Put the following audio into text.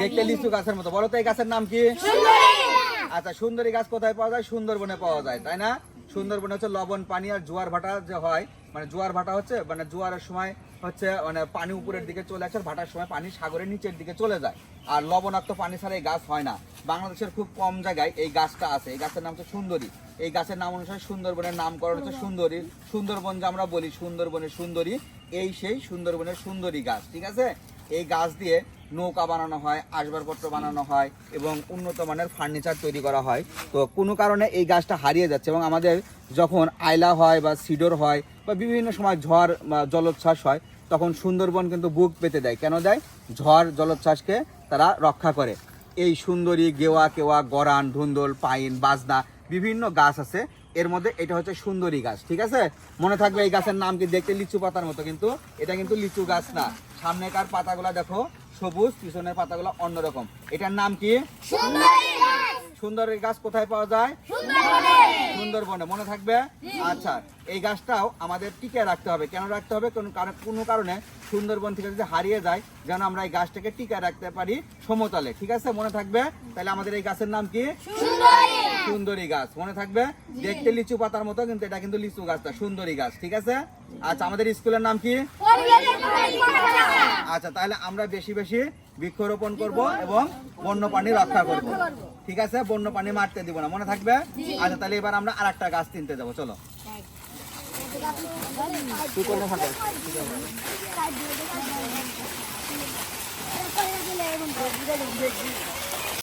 দেখতে লিচু গাছের মতো। বলো তো এই গাছের নাম কি? আচ্ছা সুন্দরী গাছ কোথায় পাওয়া যায়? সুন্দরবনে পাওয়া যায় তাই না? সুন্দরবনে হচ্ছে লবণ পানি আর জোয়ার ভাটা যে হয় মানে জোয়ার ভাটা হচ্ছে মানে জোয়ারের সময় হচ্ছে মানে পানি উপরের দিকে চলে আসে ভাটার সময় পানি সাগরের নিচের দিকে চলে যায়। আর লবণাক্ত পানি ছাড়া এই গাছ হয় না। বাংলাদেশের খুব কম জায়গায় এই গাছটা আছে। এই গাছের নাম হচ্ছে সুন্দরী। এই গাছের নাম অনুসারে সুন্দরবনের নামকরণ হচ্ছে সুন্দরী। সুন্দরবন যে আমরা বলি সুন্দরবনের সুন্দরী, এই সেই সুন্দরবনের সুন্দরী গাছ, ঠিক আছে? এই গাছ দিয়ে নৌকা বানানো হয়, আসবাবপত্র বানানো হয় এবং উন্নত মানের ফার্নিচার তৈরি করা হয়। তো কোনো কারণে এই গাছটা হারিয়ে যাচ্ছে এবং আমাদের যখন আয়লা হয় বা সিডর হয় বা বিভিন্ন সময় ঝড় বা জলোচ্ছ্বাস হয়, তখন সুন্দরবন কিন্তু বুক পেতে দেয়। কেন দেয়? ঝড়, জলোচ্ছ্বাসকে তারা রক্ষা করে। এই সুন্দরী, গেওয়া, কেওয়া, গরান, ধুন্দল, পাইন, বাজনা, বিভিন্ন গাছ আছে। এর মধ্যে এটা হচ্ছে সুন্দরী গাছ, ঠিক আছে? মনে থাকবে এই গাছের নাম কি? দেখতে লিচু পাতার মতো কিন্তু। এটা কিন্তু লিচু গাছ না। সামনেকার পাতাগুলা দেখো, সবুজ, পিছনের পাতাগুলো অন্যরকম। এটার নাম কি? সুন্দরী গাছ কোথায় পাওয়া যায়? সুন্দরবনে। মনে থাকবে? আচ্ছা এই গাছটাও আমাদের টিকে রাখতে হবে। কেন রাখতে হবে? কোন কোনো কারণে সুন্দরবন থেকে যদি হারিয়ে যায় যেন আমরা এই গাছটাকে টিকে রাখতে পারি সমতলে ঠিক আছে? মনে থাকবে? তাহলে আমাদের এই গাছের নাম কি? সুন্দরী। গাছ মনে থাকবে? দেখতে লিচু পাতার মতো কিন্তু এটা কিন্তু লিচু গাছটা সুন্দরী গাছ ঠিক আছে? আচ্ছা আমাদের স্কুলের নাম কি? আচ্ছা তাহলে আমরা বেশি বেশি বৃক্ষরোপণ করব এবং বন্যপ্রাণী রক্ষা করব। ঠিক আছে? বন্যপ্রাণী মারতে দিব না। মনে থাকবে? আচ্ছা তাহলে এবার আমরা আর একটা গাছ কিনতে যাব। চলো.